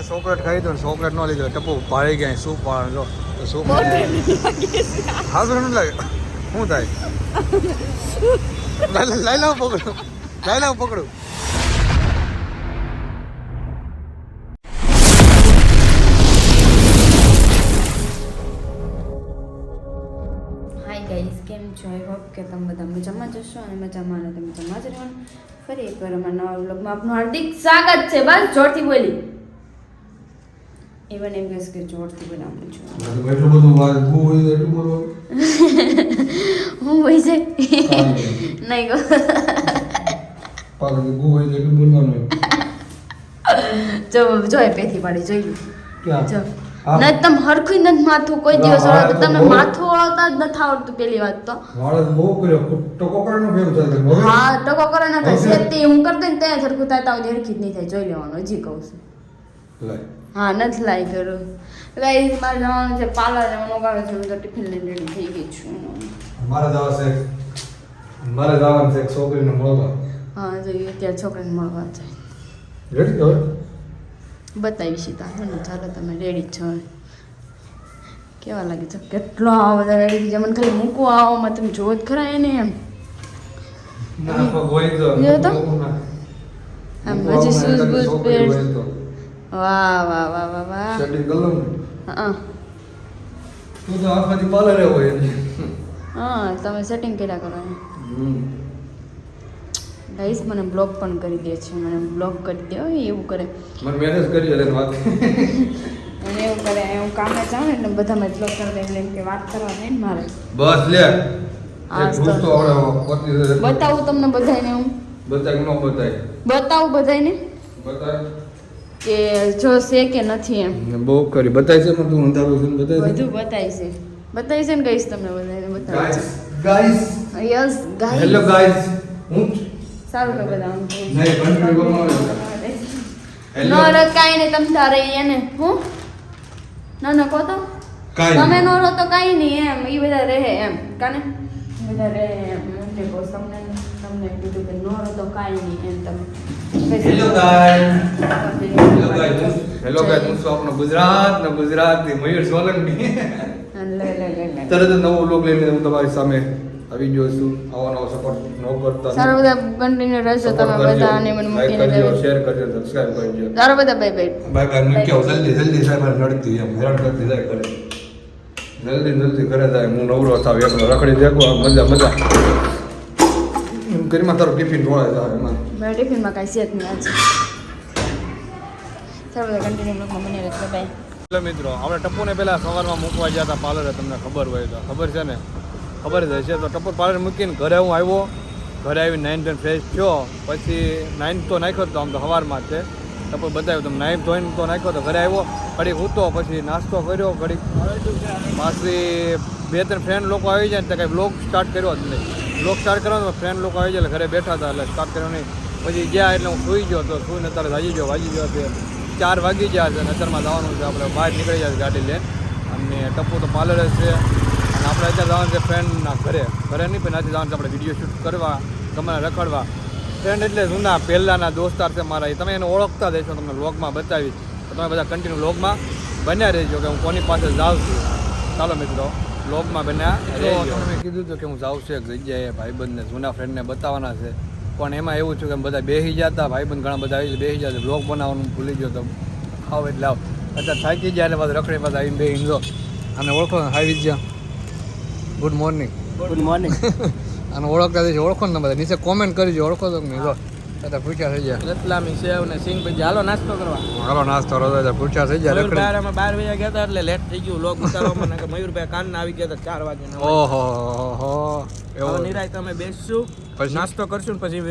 ને ચોકલેટ ખાઈ તો ચોકલેટ ન લીધો ટપુ ભાળી ગયા શું પાડે જો તો શું હા તો નથી લાગે શું થાય? લઈ લાવ પકડું લઈ લાવ પકડું. છો? આઈ હોપ કે તમે બધા મજામાં જશો અને મજામાં તમે મજામાં જ રહેવાનું. ફરી એકવાર અમારા નવા વ્લોગમાં આપનું હાર્દિક સ્વાગત છે. બસ જોરથી બોલી. Even એમ કહેશ કે જોરથી બનાવું છું. એટલું બધું વાત બહુ હોય એટલું બધું હું હોય છે? નહીં ગો. પાછળ બહુ હોય એટલું બોલવાનું જો જો એ પેથી પાડી જોઈ ક્યાં? જો. હા. ન તમે હરખું નથી માથું કોઈ દિવસ હા, તો તમને માથું આવતા જ નથી આવડતું પેલી વાત તો. વાળ બહુ કર્યો ટકો કરવાનો ફેર થાય હા ટકો કરવાનો થાય? શેતી હું કરતી ને ત્યાં સરખું થાય તો હરખી જ નહીં થાય. જોઈ લેવાનું હજી કહું છું. હા નથી લાઈ કરું ગાઈસ મારે જવાનું છે પાર્લર જવાનું કારણ છે હું તો ટિફિન લઈને રેડી થઈ ગઈ છું. મારે જવા છે મારે જવાનું છે છોકરીને મળવા. હા જોઈએ ત્યાં છોકરીને મળવા છે રેડી તો બતાવી સીતા મને ચાલો તમે રેડી છો. કેવા લાગે છે? કેટલો આવો બધા રેડી જાય મને ખાલી મૂકો આવો માં તમે જોવો જ ખરા એને એમ. ના પગ હોય તો જો? આમ હજી શૂઝ બૂઝ પહેર. વાહ વાહ વાહ વાહ વાહ. Setting કરી લઉં હા. તું તો આખાથી પાર્લરે હોય હા તમે સેટિંગ કર્યા કરો ગાઈસ મને બ્લોક પણ કરી દે છે. મને બ્લોક કરી દે. એવું કરે. મને મેરેજ કરી એટલે વાત. અને એવું કરે. હું કામે જાઉં ને એટલે બધામાં બ્લોક કરી દે. એટલે એમ કે વાત કરવા નહીં મારે. બસ લે. બતાવું તમને બધાને હું. બતાય કે ન બતાય? બતાવું બધાને બતાય. કે જો છે કે નથી એમ. બહુ કરી. બતાય છે પણ તું અંધારું છે ને બતાય બધું બતાય છે. બતાય છે ને કહીશ તમને બધાને બતાવી. Guys guys yes guys hello guys હું સારું કે બધા આમ નહીં, બંધ કરી બોલવાનું. નો રે કાઈ નહીં તમ તારે એને. હું? ના ના કહો તો? કાંઈ તમે નહીં. નો રહો તો કાઈ નહીં એમ. એ બધા રહે એમ. કાને? ઈ બધા રહે એમ. એમ કે કહું તમને કીધું કે નો તો કાઈ નહીં એમ તમે. Hello guys hello guys hello guys હું છું આપણો ગુજરાત ને ગુજરાતી મયુર સોલંકી. તરત નવો લોક લઈને હું તમારી સામે આવી ગયો છું. આવો નવો સપોર્ટ ન કરતા સારું બધા કન્ટિન્યુ રહેશો તમે બધા અને મને મૂકીને કરજો શેર કરજો સબસ્ક્રાઇબ કરજો. સારું બધા બાય બાય બાય બાય હું કેવું જલ્દી જલ્દી સાહેબ નડતી એમ. હેરાન કરતી જાય કરે જલ્દી જલ્દી કરે જાય. હું નવરો થાવ એકલો રખડી દેખો મજા મજા. કરીમાં તારું ટિફિન ઢોળાય તારે એમાં. મારા ટિફિનમાં કાંઈ છે જ નહીં આજે. સારું બધા કન્ટિન્યુ બ્લોગમાં મને રહેશે બાય એટલે મિત્રો આપણે ટપ્પુને પહેલા સવારમાં મૂકવા ગયા હતા પાર્લરે તમને ખબર હોય તો. ખબર છે ને? ખબર જ હશે. તો ટપ્પુ પાર્લર મૂકીને ઘરે હું આવ્યો. ઘરે આવીને નાઇન ટેન ફ્રેશ થયો. પછી નાઇન તો નાખ્યો જ તો આમ તો સવારમાં જ છે. ટપ્પુ બતાવ્યું તમે નાઇન ધોઈને તો નાખ્યો તો ઘરે આવ્યો. ઘડીક ઉતો પછી નાસ્તો કર્યો ઘડીક પાછી બે ત્રણ ફ્રેન્ડ લોકો આવી જાય ને તો કાંઈ બ્લોગ સ્ટાર્ટ કર્યો જ નહીં. બ્લોગ સ્ટાર્ટ કરવાનો ફ્રેન્ડ લોકો આવી જાય ઘરે બેઠા હતા, એટલે સ્ટાર્ટ કરવાની પછી ગયા એટલે હું સૂઈ ગયો તો સૂઈને અત્યારે વાગી ગયો વાગી ગયો તે ચાર વાગી ગયા છે નજરમાં જવાનું છે, આપણે બહાર નીકળી જાય ગાડી લઈને. અને ટપ્પુ તો પાર્લર છે. અને આપણે અત્યારે જવાનું છે ફ્રેન્ડના ઘરે. ઘરે નહીં, પણ આજે જવાનું છે આપણે વીડિયો શૂટ કરવા ગમે રખડવા. ફ્રેન્ડ એટલે જૂના, પહેલાંના દોસ્તાર છે મારા. એ તમે એને ઓળખતા દેશો તમને લોગમાં બતાવીશ. તમે બધા કન્ટિન્યુ લોગમાં બન્યા રહેજો, કે હું કોની પાસે જાઉં છું. ચાલો મિત્રો. વ્લોગમાં બન્યા. રહેજો મેં કીધું હતું કે હું જાઉં છું એક જગ્યાએ ભાઈબંધને જૂના ફ્રેન્ડને બતાવવાના છે. પણ એમાં એવું છે કે બધા બેસી જતા ભાઈબંધ ઘણા બધા આવી બેસી જતા બ્લોગ બનાવવાનું ભૂલી ગયો તો. આવ એટલે આવ. અત્યારે થાકી જાય એટલે પાછું રખડી પાછા આવીને બે હિંદો અને ઓળખો ને hi Vidya good morning good morning અને ઓળખતા જઈશ ઓળખો ને બધા. નીચે કોમેન્ટ કરજો ઓળખો તો કે પૂછ્યા થઈ ગયા. રતલામી સેવ ને સિંગ ભજી હાલો નાસ્તો કરવા. હાલો નાસ્તો રોજ પૂછ્યા થઈ ગયા અમે બાર વાગ્યા ગયા હતા એટલે લેટ થઈ ગયું લોક ઉતારવામાં કે મયુરભાઈ કાન આવી ગયા હતા ચાર વાગે ઓહો હો એવો. નિરાય તમે બેસશું પછી? નાસ્તો કરશું ને પછી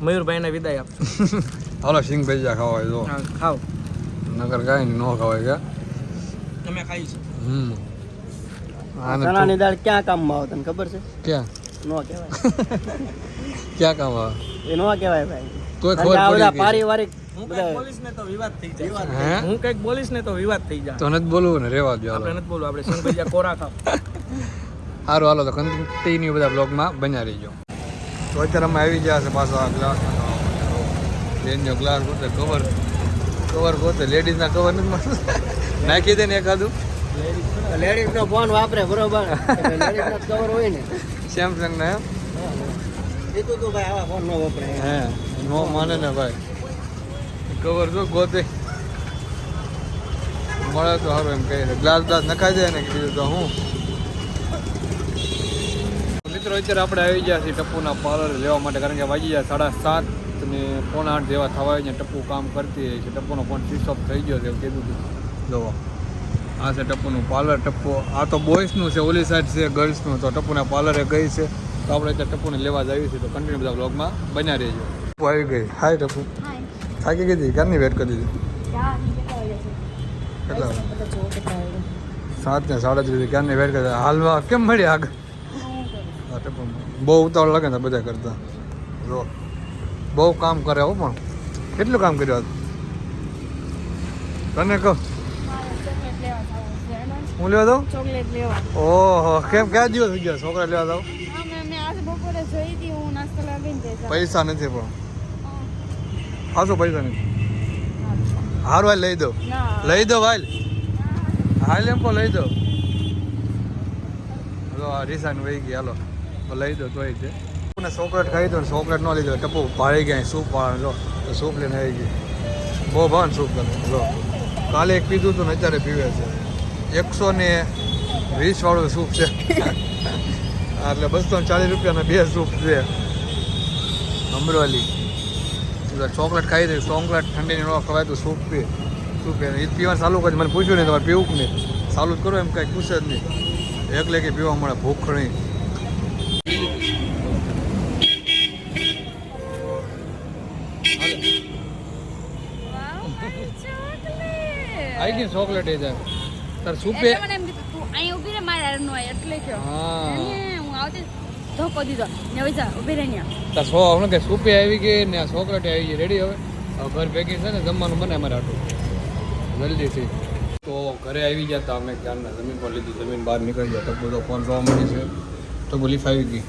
મયુરભાઈને વિદાય આપશું. હાલો સિંગ ભેજા ખાવા જો. ખાવ ખાઓ. નગર કાંઈ ન ખવાય કે તમે ખાઈ છે. હમ. આને ચણાની દાળ ક્યાં કામમાં આવે તને ખબર છે? ક્યાં? નો કહેવાય. ક્યાં કામ આવે? એ નો કહેવાય ભાઈ. તોય કારણ કે આ ખબર પડી ગઈ. પારિવારિક હું કંઈક બોલીશ ને તો વિવાદ થઈ જાય. હું? કંઈક બોલીશ ને તો વિવાદ થઈ જાય. તો નથી બોલવું ને રેવા દો આપણે નથી બોલવું આપણે સિંગ કોરા ખાવ. સારું હાલો તો કન્ટિન્યુ બધા બ્લોગમાં બન્યા રહીજો. તો અત્યારે અમે આવી ગયા છે પાછો આ ગ્લાસ બેનનો ગ્લાસ ગોતે કવર કવર ગોતે. લેડીઝના કવર નથી મળતા. નાખી દે ને એકાદું. લેડીઝ નો ફોન વાપરે બરોબર? લેડીઝ કવર હોય ને. સેમસંગ ને એમ? કીધું તું ભાઈ આવા ફોન નો વપરાય હે. નો માને ને ભાઈ. કવર જો ગોતે. મળે તો સારું એમ કહે ગ્લાસ ગ્લાસ નખાઈ દે ને કીધું તો હું. મિત્રો અત્યારે આપણે આવી ગયા છીએ ટપ્પુના પાર્લર લેવા માટે કારણ કે વાગી ગયા સાડા સાત ને પોણા આઠ જેવા થવા ગયા ટપ્પુ કામ કરતી હોય છે. ટપ્પુનો ફોન સ્વિચ ઓફ થઈ ગયો છે એવું કીધું હતું. જોવો આ છે ટપ્પુનું પાર્લર ટપ્પુ આ તો બોયસનું છે ઓલી સાઈડ છે ગર્લ્સનું તો ટપ્પુના પાર્લરે ગઈ છે. તો આપણે અત્યારે ટપ્પુને લેવા જ આવી છે તો કન્ટિન્યુ બધા બ્લોગમાં બન્યા રહેજો. ટપ્પુ આવી ગઈ. હાય ટપુ. થાકી ગઈ હતી? ક્યારની વેટ કરી દીધી? કેટલા? સાત ને સાડત્રીસ ક્યારની વેટ કરી? હાલમાં કેમ મળી આગળ? આ ટપ્પુ બહુ ઉતાવળ લાગે ને બધા કરતા. જો. બહુ કામ કરે હો પણ. કેટલું કામ કર્યું તને કહો. હું લેવા દઉં ચોકલેટ લેવા. ઓહો કેમ ક્યાં દિવસ થઈ ગયા? છોકરા લેવા દઉં પૈસા નથી પણ. હાસો પૈસા નથી હારું હાલ લઈ દો. લઈ દો ભાઈ હાલ એમ પણ લઈ દો. હલો આ રીસાન વહી ગઈ હાલો. લઈ દો તોય છે. ને ચોકલેટ ખાઈ દો ને ચોકલેટ ન લીધો ટપુ ભાળી ગયા સૂપ વાળા જો. તો સૂપ લઈને આવી ગઈ. બહુ ભાન સૂપ તમે જો. કાલે એક પીધું હતું ને અત્યારે પીવે છે. એકસો ને વીસ વાળું સૂપ છે. એટલે બસો ચાલીસ રૂપિયાના બે સૂપ છે. અમરોલી. ચોકલેટ ખાઈ દે ચોકલેટ ઠંડીની ન ખવાય તો સૂપ પીએ સૂપ પીએ એ પીવાનું ચાલુ કરી મને પૂછ્યું નહીં તમારે પીવું કે નહીં? ચાલુ જ કરો એમ કાંઈ પૂછે જ નહીં. એકલે કે પીવા મળે ભૂખ નહીં. આવી ગઈ ચોકલેટ એ જાય તાર સુપે મને એમ કીધું, તું અહીં ઊભી રે મારા હારે એટલે કે હા. હું આવતી ધોકો દીધો. ને જા ઊભી રહી તાર સો હમણાં કે સૂપે આવી ગઈ ને આ સોકરાટી આવી ગઈ. રેડી હવે? ઘર ભેગી છે ને, જમવાનું બને અમારે આટલું. જલ્દીથી. તો ઘરે આવી ગયા હતા અમે ક્યારના જમીન પર લીધી, જમીન બહાર નીકળી ગયા. તો તો ફોન જોવા મળી છે. તો લીફ આવી ગઈ.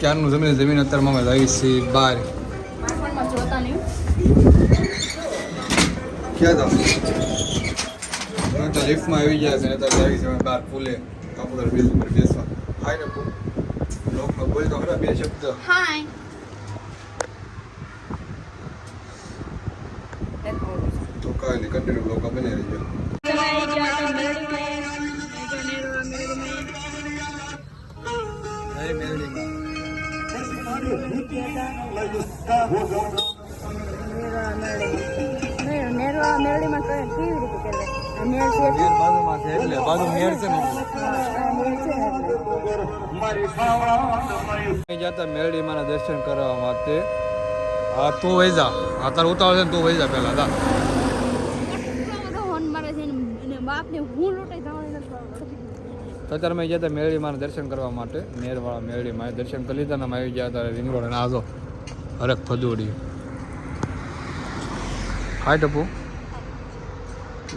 ક્યારનું જમીન જમીન અત્યારે અમે લાવી છીએ બહાર. ક્યાં તો? લિફ્ટમાં આવી ગયા છે અત્યારે લાવી છે બહાર પુલે કાપુદર બ્રિજ ઉપર બેસવા. લોકમાં બોલ તો ખરા બે શબ્દ હાય. એક બોલું છું. તો કાંઈ નહીં કન્ટિન્યુ બ્લોગ બની રહેજો જમાઈ ગયા તો મેળવીમાં. મેં જો નેરવા મેળવીમાં. જય મેરડીમાં નેરવા મેળવીમાં. મેળ- નેરવા મેળવીમાં કઈ કેવી રીતે કહેવાય? બાજુમાં છે એટલે હા, જતા મેરડી માના દર્શન કરવા માટે હા તું વહી જા આ તાર છે ને તું વહી જા પહેલા હું. તો અત્યારે મેં ગયા હતા મેરડી દર્શન કરવા માટે મેરવાળા મેરડી માં દર્શન કરી લીધા ને આવી ગયા હતા રિંગ રોડ અને આજો હરક ફદુડી હાય ટપુ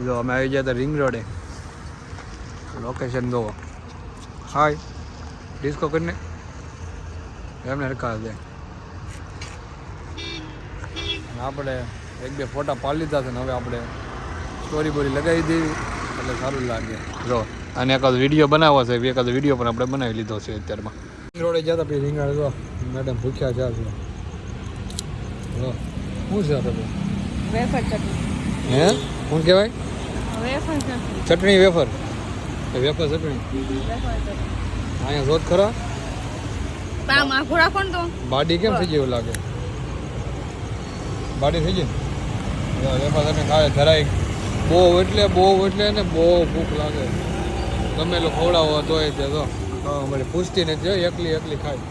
જો અમે આવી ગયા હતા રિંગ રોડે લોકેશન જોવો. હાય ડિસ્કો કરીને. એમને હરકા દે આપણે એક બે ફોટા પાડી લીધા છે ને હવે આપણે સ્ટોરી બોરી લગાવી દેવી. એટલે સારું લાગે. જો અને એકાદ વીડિયો બનાવવો છે. એકાદ વીડિયો પણ આપણે બનાવી લીધો છે અત્યારમાં. રોડે જતા પછી રીંગણ જો. મેડમ ભૂખ્યા છે જો શું છે આપણે વેફર ચટણી. હે? શું કહેવાય? ચટણી વેફર. વેફર ચટણી. અહીંયા જોત ખરા. બાડી કેમ થઈ ગયું એવું લાગે? બાડી થઈ ગઈ વેફર ચટણી ખાય ધરાય બહુ એટલે બહુ એટલે ને બહુ ભૂખ લાગે. ગમે એટલું ખવડાવો તોય તે તો અમારી પૂછતી નથી એકલી એકલી ખાય.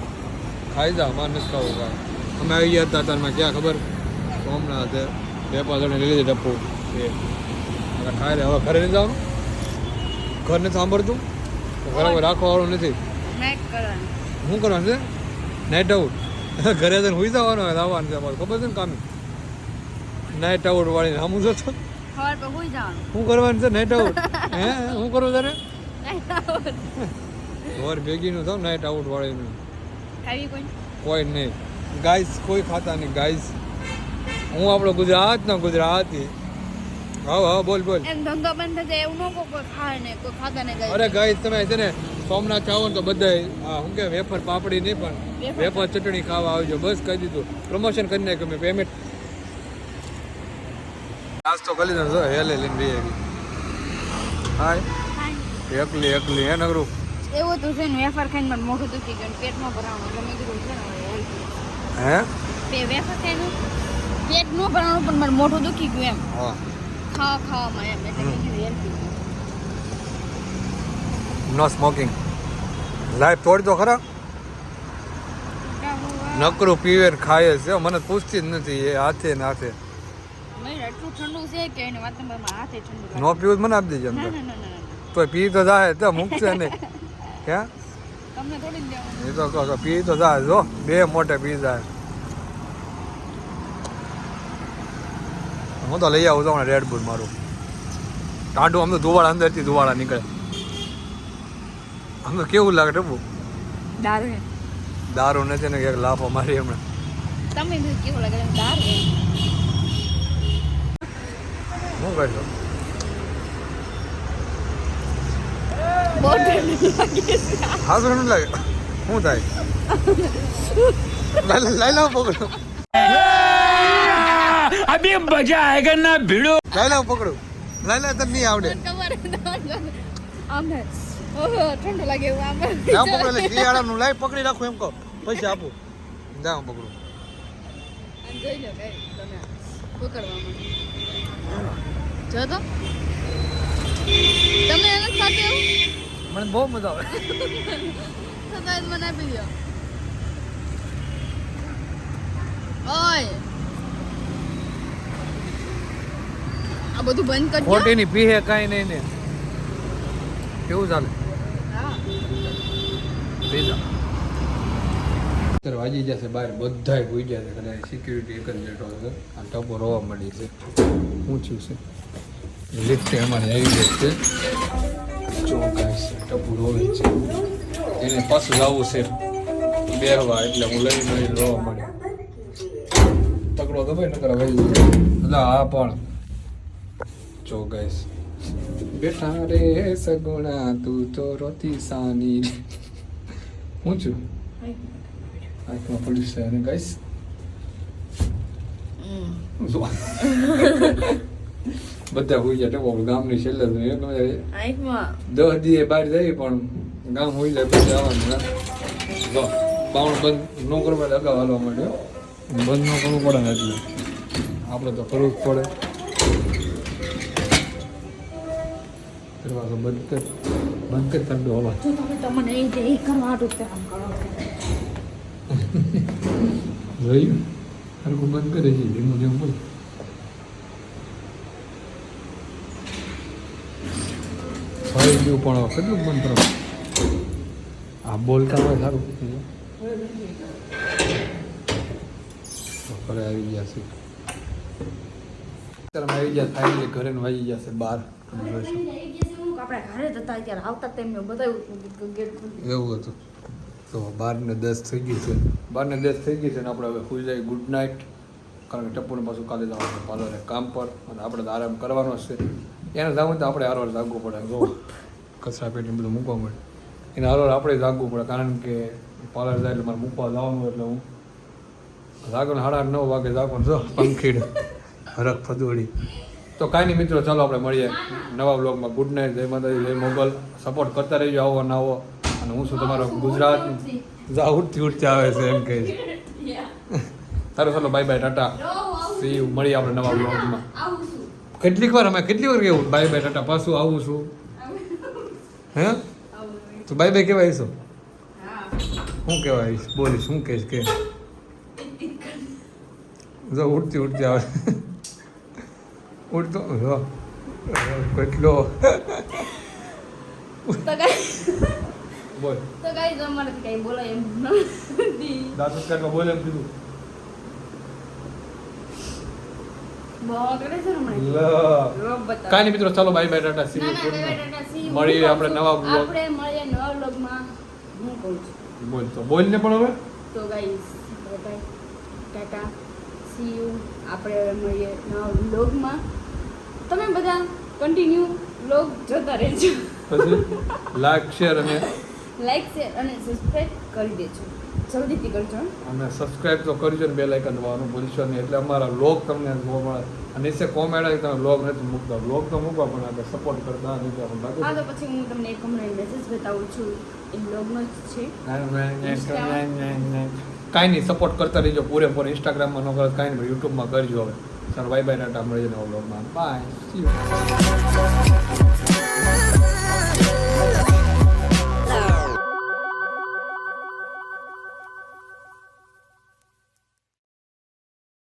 ખાઈ જા અમારે નથી ખાવું કાંઈ. અમે આવી ગયા હતા તારમાં ક્યાં ખબર? સોમનાથે વેપાર લઈ લીધી ટપ્પુ. એ. ખાઈ રે હવે ઘરે નહીં જવાનું. ઘર નથી સાંભળતું ઘરે કોઈ રાખવાવાળું નથી. શું કરવાનું. છે? નાઇટ આઉટ ઘરે જઈને હોઈ જવાનું હોય આવવાનું છે અમારે. ખબર છે ને કામે નાઇટ આઉટ વાળી આમ જો છો ખબર પર હોઈ જવાનું. શું કરવાનું છે? નાઇટ આઉટ હે? શું કરવું તારે? ઘર ભેગીનું થાવ નાઇટ આઉટ વાળીનું. કોઈ? નહીં. ગાઈસ કોઈ ખાતા નહીં. ગાઈસ હું આપણો ગુજરાતનો ગુજરાતી. હા હા બોલ બોલ. એમ ધંધો બંધ થઈ એવું ન કોઈ ખાય ને કોઈ ખાતા ને અરે ગાઈસ તમે છે ને સોમનાથ આવો ને તો બધાય આ શું કે વેફર પાપડી નહીં પણ વેફર ચટણી ખાવા આવજો બસ કહી દીધું. પ્રમોશન કરી નાખ્યું મેં પેમેન્ટ નાસ્તો કરી લીધો હેલે લઈને બે આવી. હાય. એકલી એકલી હે નગરું? એવું તો છે ને વેફર ખાઈને પણ મોઢું દુખી ગયું પેટમાં ભરાવાનું ગમે કીધું છે ને હે? વેફર ખાઈને પેટ નો ભરાણું પણ મારું મોઢું દુખી ગયું એમ. હા. ખાવા ખાવામાં એમ એટલે કીધું healthy. નો સ્મોકિંગ લાઈફ તોડ તો ખરા. નકરું પીવે ને ખાય છે મને પૂછતી જ નથી એ હાથે ને હાથે. એટલું ઠંડુ છે કે એને વાત હાથે ઠંડુ નો પીવું મને આપી દેજે તો પી તો જાય તો મૂકશે નહીં. ક્યાં તમને થોડી એ તો પી તો જાય. જો બે મોટે પી જાય. હું તો લઈ આવું છું રેડ બુલ મારું. ટાંડું આમ તો ધુવાળા અંદરથી ધુવાળા નીકળે. આમ તો કેવું લાગે ટપુ? દારૂ દારૂ નથી ને એક લાફો મારી હમણાં. તમે કેવું લાગે દારૂ શું કરશો હા શું લાગે. શું થાય? લઈ લાવ પકડું. अभी मजा आएगा ना भिड़ो લઈ લાવ પકડું લઈ લે તને નહીં આવડે મને ખબર જ નહોતી. આમ થાય. ઓહો ઠંડુ લાગે એવું આમ ના પકડે એટલે શિયાળાનું લાઈ પકડી રાખું એમ કહો પૈસા આપું જા હું પકડું આમ જોઈ લો કઈ તમે પકડવામાં જો તો તમે એને સાથે એવું મને બહુ મજા આવે છતાં જ મને આપી દો ઓય આ બધું બંધ કરજો ખોટીની પીહે કાઈ નહીં ને. કેવું ચાલે? હા. વાજી જશે બહાર બધાય ભૂઈ ગયા છે. કદાચ સિક્યુરિટી એક જ બેઠો છે. આ ટપો રોવા મળી છે. થયું છે લિફ્ટ અમારે આવી ગઈ છે. જો ગાઈસ ટપુ રોવે છે. એને પાછું જવું છે. બેહવા એટલે હું લઈ લઈ રોવા મળી તકડો તો ભાઈ નકર વહી જાય. આ પણ જો ગાઈસ બેઠા રે સગુણા તું તો રોતી સાની. હું છું? આંખમાં પડ્યું છે અને ગાઈસ. બધા હોઈ જાય ટકો ગામની છેલ્લે દસ દીએ બહાર જાય પણ ગામ હોઈ જાય પછી આવવાનું બાવણ બંધ ન કરવા લગાવવા હાલવા માંડ્યો બંધ ન કરવું પડે ને એટલે. આપણે તો કરવું જ પડે. દરવાજો બંધ કર બંધ કર તંડો હવા જો તમે તમને એ જે કરવા હાટું જ કામ કરો જોયું હરકું બંધ કરે છે ધીમું ધીમું બોલ ગયું પણ કેટલું બંધ કરો આ બોલતા હોય સારું ઘરે આવી ગયા છે આવી ગયા ફાઇનલી ઘરે વાગી ગયા છે બાર તમે જોઈ શકો. આપણે ઘરે જતા ત્યારે આવતા તેમને બધા એવું હતું તો બાર ને દસ થઈ ગયું છે. બાર ને દસ થઈ ગઈ છે ને આપણે હવે સુઈ જાય ગુડ નાઇટ કારણ કે ટપ્પુને પાછું કાલે જવાનું છે પાર્લરે કામ પર અને આપણે તો આરામ કરવાનો જ છે. એને જાવું તો આપણે હારવાર જાગવું પડે. જો કચરા પેટી બધું મૂકવા મળે. એને હારવાર આપણે જાગવું પડે કારણ કે પાર્લર જાય એટલે મારે મૂકવા જવાનું એટલે હું જાગો સાડા નવ વાગે જાગો જો પંખીડ. હરખ ફદોડી. તો કાંઈ નહીં મિત્રો, ચાલો આપણે મળીએ નવા બ્લોગમાં ગુડ નાઇટ જય માતાજી, જય મોગલ. સપોર્ટ કરતા રહેજો આવો ના આવો. અને હું શું તમારો ગુજરાત. ઉઠતી ઉઠતી આવે છે એમ કહે છે. તારું ચાલો બાય બાય ટાટા. સી મળીએ આપણે નવા બ્લોગમાં કેટલીક વાર અમે, કેટલી વાર કેવું? Bye bye tata. પાછું આવું છું. હે? તો બાય બાય કહેવાય આવીશું શું કહેવાય? બોલીશ શું કહીશ કે? જો ઉઠતી ઉઠતી આવે. ઉઠતો જો કેટલો? કઈ બોલ. તો કઈ તમારે કઈ બોલાય એમ નથી. બોલે એમ કીધું. કાંઈ મિત્રો ચાલો બાય બાય ટાટા સી. મળીએ આપણે નવા છું. આપણે મળીએ નવા vlogમાં. હું કહું છું. બોલ તો બોલ ને પણ હવે. તો guys bye bye tata see you આપણે મળીએ નવા વ્લોગમાં તમે બધા કન્ટિન્યુ બ્લોગ જોતા રહેજો. પછી? લાઈક શેર અને લાઈક શેર અને સબસ્ક્રાઇબ કરી દેજો. જલ્દીથી કરજો. અને સબસ્ક્રાઇબ તો કરજો ને બે લાઇકન દબાવવાનું ભૂલશો નહીં. એટલે અમારા લોગ તમને જોવા મળે. અને નીચે કોમેન્ટ તમે લોગ નથી મૂકતા. લોગ તો મૂકવા પણ આપણે સપોર્ટ કરતા નથી આપણે હા તો પછી હું તમને એક હમણાં મેસેજ બતાવું છું. એ બ્લોગનો જ છે. કાંઈ નહીં સપોર્ટ કરતા રહીજો પૂરેપૂરો ઇન્સ્ટાગ્રામમાં ન કરો કાંઈ નહીં યુટ્યુબમાં કરજો હવે. സർവൈവ് ആയിട്ട് നമ്മൾ ഇതിനെ ഉള്ളൂ ബൈ